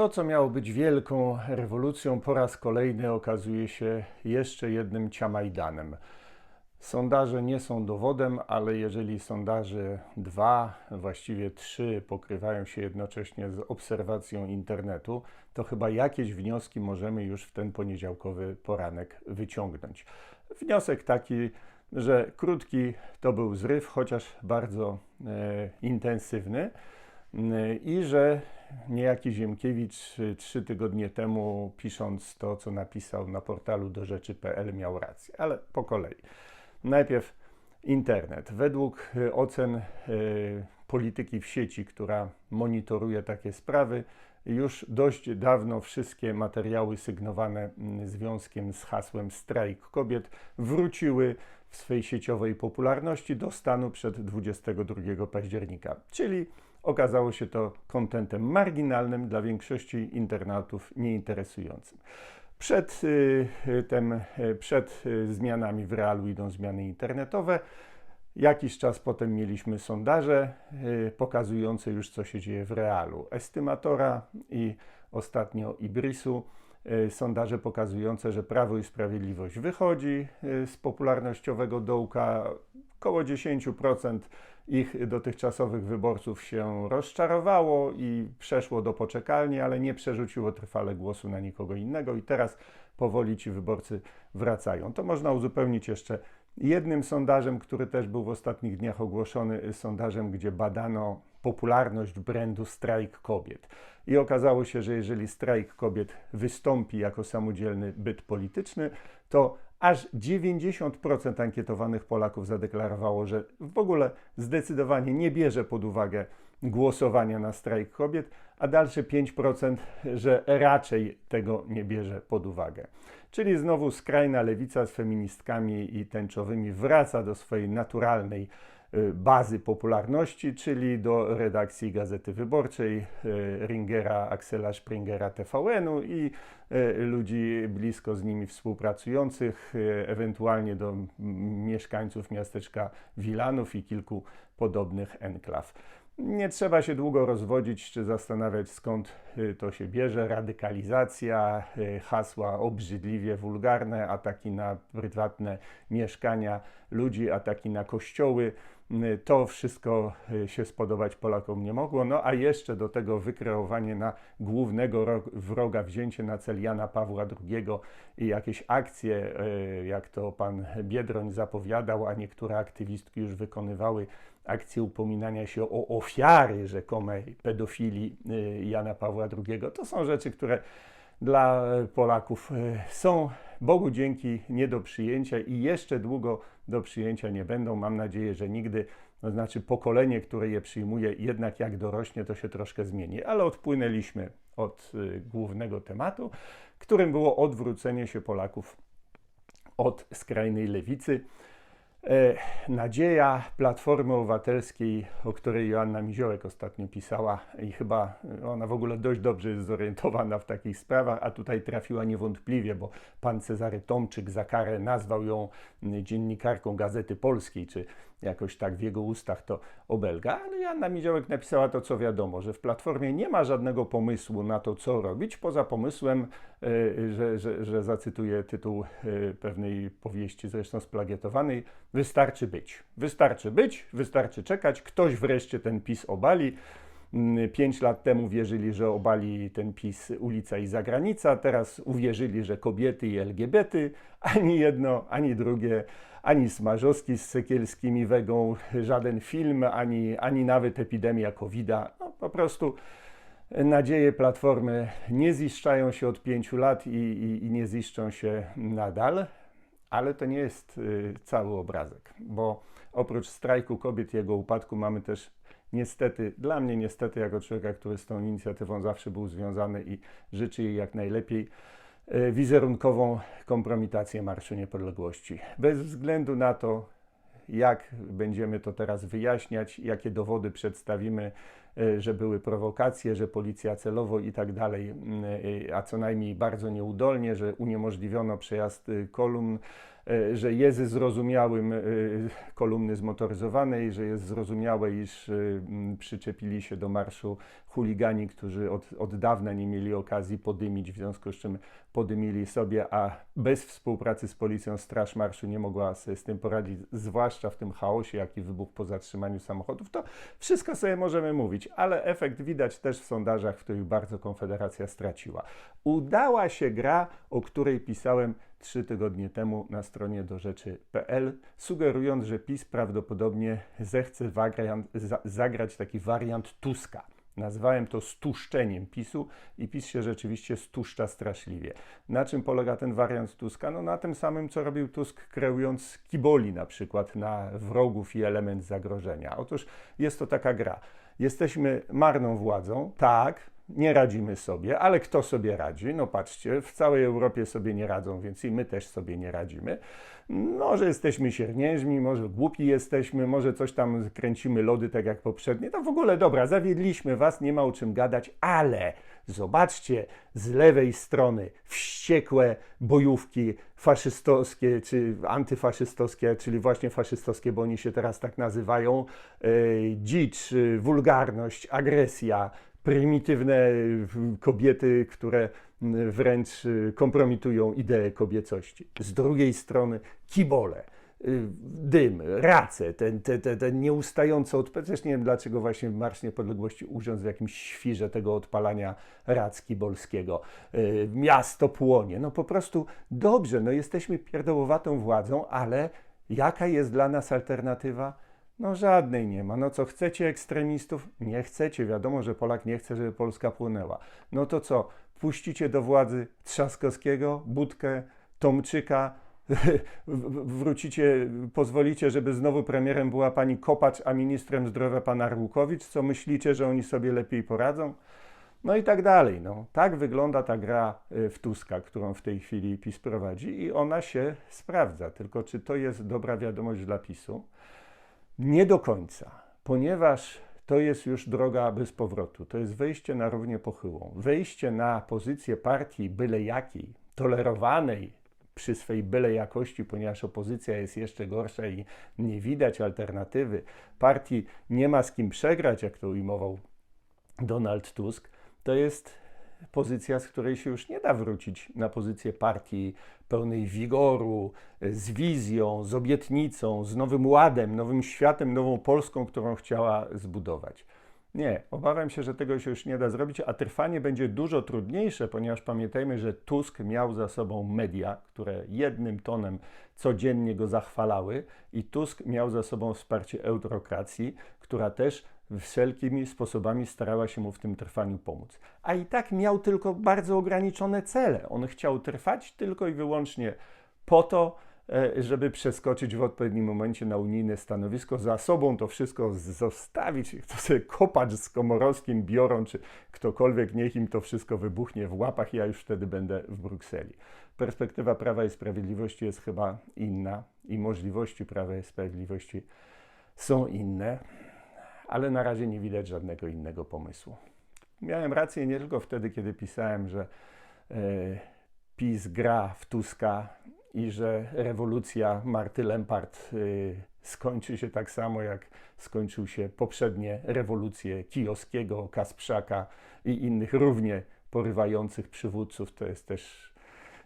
To, co miało być wielką rewolucją, po raz kolejny okazuje się jeszcze jednym ciamajdanem. Sondaże nie są dowodem, ale jeżeli sondaże dwa, właściwie trzy pokrywają się jednocześnie z obserwacją internetu, to chyba jakieś wnioski możemy już w ten poniedziałkowy poranek wyciągnąć. Wniosek taki, że krótki to był zryw, chociaż bardzo e, intensywny i że niejaki Ziemkiewicz y, trzy tygodnie temu, pisząc to, co napisał na portalu do rzeczy.pl, miał rację, ale po kolei. Najpierw internet. Według y, ocen y, polityki w sieci, która monitoruje takie sprawy, już dość dawno wszystkie materiały sygnowane mm, związkiem z hasłem Strajk Kobiet wróciły w swej sieciowej popularności do stanu przed 22 października, czyli Okazało się to kontentem marginalnym dla większości internautów nieinteresującym. Przed, y, y, tym, y, przed zmianami w realu idą zmiany internetowe. Jakiś czas potem mieliśmy sondaże pokazujące już, co się dzieje w realu. Estymatora i ostatnio Ibrisu. Sondaże pokazujące, że Prawo i Sprawiedliwość wychodzi z popularnościowego dołka. Około 10% ich dotychczasowych wyborców się rozczarowało i przeszło do poczekalni, ale nie przerzuciło trwale głosu na nikogo innego i teraz powoli ci wyborcy wracają. To można uzupełnić jeszcze jednym sondażem, który też był w ostatnich dniach ogłoszony, sondażem, gdzie badano popularność brandu strajk kobiet. I okazało się, że jeżeli strajk kobiet wystąpi jako samodzielny byt polityczny, to aż 90% ankietowanych Polaków zadeklarowało, że w ogóle zdecydowanie nie bierze pod uwagę głosowania na strajk kobiet, a dalsze 5%, że raczej tego nie bierze pod uwagę. Czyli znowu skrajna lewica z feministkami i tęczowymi wraca do swojej naturalnej bazy popularności, czyli do redakcji Gazety Wyborczej, y, Ringera, Axela Springera TVN-u i y, ludzi blisko z nimi współpracujących, ewentualnie do mieszkańców miasteczka Wilanów i kilku podobnych enklaw. Nie trzeba się długo rozwodzić czy zastanawiać, skąd to się bierze. Radykalizacja, hasła obrzydliwie wulgarne, ataki na prywatne mieszkania ludzi, ataki na kościoły. To wszystko y, się spodobać Polakom nie mogło. No a jeszcze do tego wykreowanie na głównego wroga, wzięcie na cel Jana Pawła II i jakieś akcje, y, jak to pan Biedroń zapowiadał, a niektóre aktywistki już wykonywały akcje upominania się o ofiary rzekomej pedofilii y, Jana Pawła II. To są rzeczy, które dla Polaków są Bogu dzięki nie do przyjęcia i jeszcze długo do przyjęcia nie będą. Mam nadzieję, że nigdy, to znaczy pokolenie, które je przyjmuje, jednak jak dorośnie, to się troszkę zmieni. Ale odpłynęliśmy od y, głównego tematu, którym było odwrócenie się Polaków od skrajnej lewicy. E, nadzieja Platformy Obywatelskiej, o której Joanna Miziołek ostatnio pisała i chyba ona w ogóle dość dobrze jest zorientowana w takich sprawach, a tutaj trafiła niewątpliwie, bo pan Cezary Tomczyk za karę nazwał ją dziennikarką Gazety Polskiej, czy jakoś tak w jego ustach to obelga, ale Joanna Miziołek napisała to, co wiadomo, że w Platformie nie ma żadnego pomysłu na to, co robić, poza pomysłem, e, że, że, że zacytuję tytuł e, pewnej powieści, zresztą splagietowanej, Wystarczy być. Wystarczy być, wystarczy czekać. Ktoś wreszcie ten PiS obali. Mm, pięć lat temu wierzyli, że obali ten PiS ulica i zagranica, teraz uwierzyli, że kobiety i LGBT, ani jedno, ani drugie, ani Smarzowski z Sekielskimi Wegą, żaden film, ani, ani nawet epidemia COVID-a. No, po prostu nadzieje Platformy nie ziszczają się od pięciu lat i, i, i nie ziszczą się nadal. Ale to nie jest y, cały obrazek, bo oprócz strajku kobiet i jego upadku mamy też niestety, dla mnie niestety jako człowieka, który z tą inicjatywą zawsze był związany i życzy jej jak najlepiej, y, wizerunkową kompromitację Marszu Niepodległości. Bez względu na to, jak będziemy to teraz wyjaśniać, jakie dowody przedstawimy, e, że były prowokacje, że policja celowo i tak dalej, e, a co najmniej bardzo nieudolnie, że uniemożliwiono przejazd y, kolumn, e, że jest zrozumiałym kolumny zmotoryzowanej, że jest zrozumiałe, iż przyczepili się do marszu chuligani, którzy od, od dawna nie mieli okazji podymić, w związku z czym podymili sobie, a bez współpracy z policją Straż Marszu nie mogła sobie z tym poradzić, zwłaszcza w tym chaosie, jaki wybuchł po zatrzymaniu samochodów. To wszystko sobie możemy mówić, ale efekt widać też w sondażach, w których bardzo Konfederacja straciła. Udała się gra, o której pisałem trzy tygodnie temu na stronie do rzeczy.pl, sugerując, że PiS prawdopodobnie zechce zagrać taki wariant Tuska. Nazwałem to stuszczeniem PiSu i PiS się rzeczywiście stuszcza straszliwie. Na czym polega ten wariant Tuska? No na tym samym, co robił Tusk kreując kiboli na przykład na wrogów i element zagrożenia. Otóż jest to taka gra. Jesteśmy marną władzą, tak, nie radzimy sobie, ale kto sobie radzi? No patrzcie, w całej Europie sobie nie radzą, więc i my też sobie nie radzimy. Może jesteśmy siermiężni, może głupi jesteśmy, może coś tam kręcimy lody tak jak poprzednie. To w ogóle dobra, zawiedliśmy was, nie ma o czym gadać, ale zobaczcie z lewej strony wściekłe bojówki faszystowskie czy antyfaszystowskie, czyli właśnie faszystowskie, bo oni się teraz tak nazywają. Yy, dzicz, yy, wulgarność, agresja, prymitywne y, kobiety, które y, wręcz y, kompromitują ideę kobiecości. Z drugiej strony kibole, dym, race, ten, ten, ten, ten nieustający odpad. Też nie wiem, dlaczego właśnie Marsz Niepodległości urząd w jakimś świrze tego odpalania rac kibolskiego. Miasto płonie. No po prostu dobrze, no jesteśmy pierdołowatą władzą, ale jaka jest dla nas alternatywa? No żadnej nie ma. No co, chcecie ekstremistów? Nie chcecie. Wiadomo, że Polak nie chce, żeby Polska płynęła. No to co, puścicie do władzy Trzaskowskiego, Budkę, Tomczyka, wrócicie, pozwolicie, żeby znowu premierem była pani Kopacz, a ministrem zdrowia pan Arłukowicz? Co myślicie, że oni sobie lepiej poradzą? No i tak dalej. No, tak wygląda ta gra y, w Tuska, którą w tej chwili PiS prowadzi i ona się sprawdza. Tylko czy to jest dobra wiadomość dla PiSu? Nie do końca, ponieważ to jest już droga bez powrotu. To jest wejście na równie pochyłą. Wejście na pozycję partii byle jakiej, tolerowanej przy swej byle jakości, ponieważ opozycja jest jeszcze gorsza i nie widać alternatywy. Partii nie ma z kim przegrać, jak to ujmował Donald Tusk. To jest pozycja, z której się już nie da wrócić na pozycję partii pełnej wigoru, z wizją, z obietnicą, z nowym ładem, nowym światem, nową Polską, którą chciała zbudować. Nie, obawiam się, że tego się już nie da zrobić, a trwanie będzie dużo trudniejsze, ponieważ pamiętajmy, że Tusk miał za sobą media, które jednym tonem codziennie go zachwalały, i Tusk miał za sobą wsparcie eurokracji, która też wszelkimi sposobami starała się mu w tym trwaniu pomóc. A i tak miał tylko bardzo ograniczone cele. On chciał trwać tylko i wyłącznie po to, e, żeby przeskoczyć w odpowiednim momencie na unijne stanowisko, za sobą to wszystko zostawić, to sobie kopać z Komorowskim biorą, czy ktokolwiek, niech im to wszystko wybuchnie w łapach, ja już wtedy będę w Brukseli. Perspektywa Prawa i Sprawiedliwości jest chyba inna i możliwości Prawa i Sprawiedliwości są inne ale na razie nie widać żadnego innego pomysłu. Miałem rację nie tylko wtedy, kiedy pisałem, że e, PiS gra w Tuska i że rewolucja Marty Lempart e, skończy się tak samo, jak skończył się poprzednie rewolucje Kijowskiego, Kasprzaka i innych równie porywających przywódców. To jest też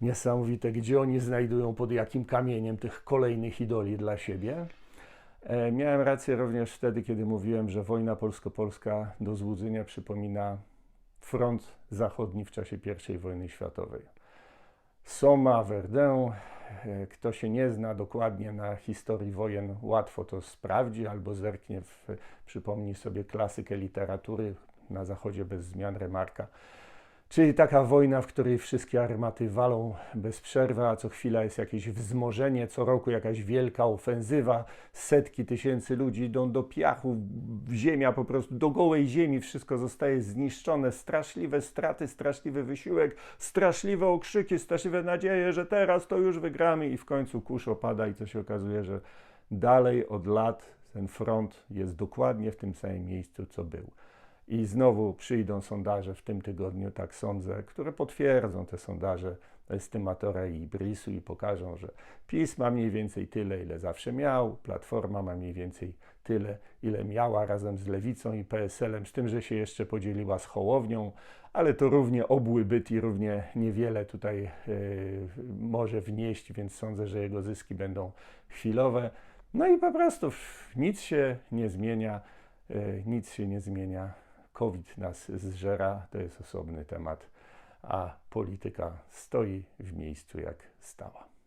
niesamowite, gdzie oni znajdują pod jakim kamieniem tych kolejnych idoli dla siebie. E, miałem rację również wtedy, kiedy mówiłem, że wojna polsko-polska do złudzenia przypomina front zachodni w czasie I wojny światowej. Soma, Verdun, e, kto się nie zna dokładnie na historii wojen, łatwo to sprawdzi albo zerknie, w, przypomni sobie klasykę literatury na zachodzie bez zmian Remarka Czyli taka wojna, w której wszystkie armaty walą bez przerwy, a co chwila jest jakieś wzmożenie, co roku jakaś wielka ofensywa, setki tysięcy ludzi idą do piachu, ziemia po prostu, do gołej ziemi, wszystko zostaje zniszczone, straszliwe straty, straszliwy wysiłek, straszliwe okrzyki, straszliwe nadzieje, że teraz to już wygramy i w końcu kurz opada i to się okazuje, że dalej od lat ten front jest dokładnie w tym samym miejscu, co był. I znowu przyjdą sondaże w tym tygodniu, tak sądzę, które potwierdzą te sondaże estymatora i Brisu i pokażą, że PiS ma mniej więcej tyle, ile zawsze miał, Platforma ma mniej więcej tyle, ile miała razem z Lewicą i PSL-em, z tym, że się jeszcze podzieliła z Hołownią, ale to równie obły byt i równie niewiele tutaj yy, może wnieść, więc sądzę, że jego zyski będą chwilowe. No i po prostu nic się nie zmienia, yy, nic się nie zmienia. COVID nas zżera, to jest osobny temat, a polityka stoi w miejscu jak stała.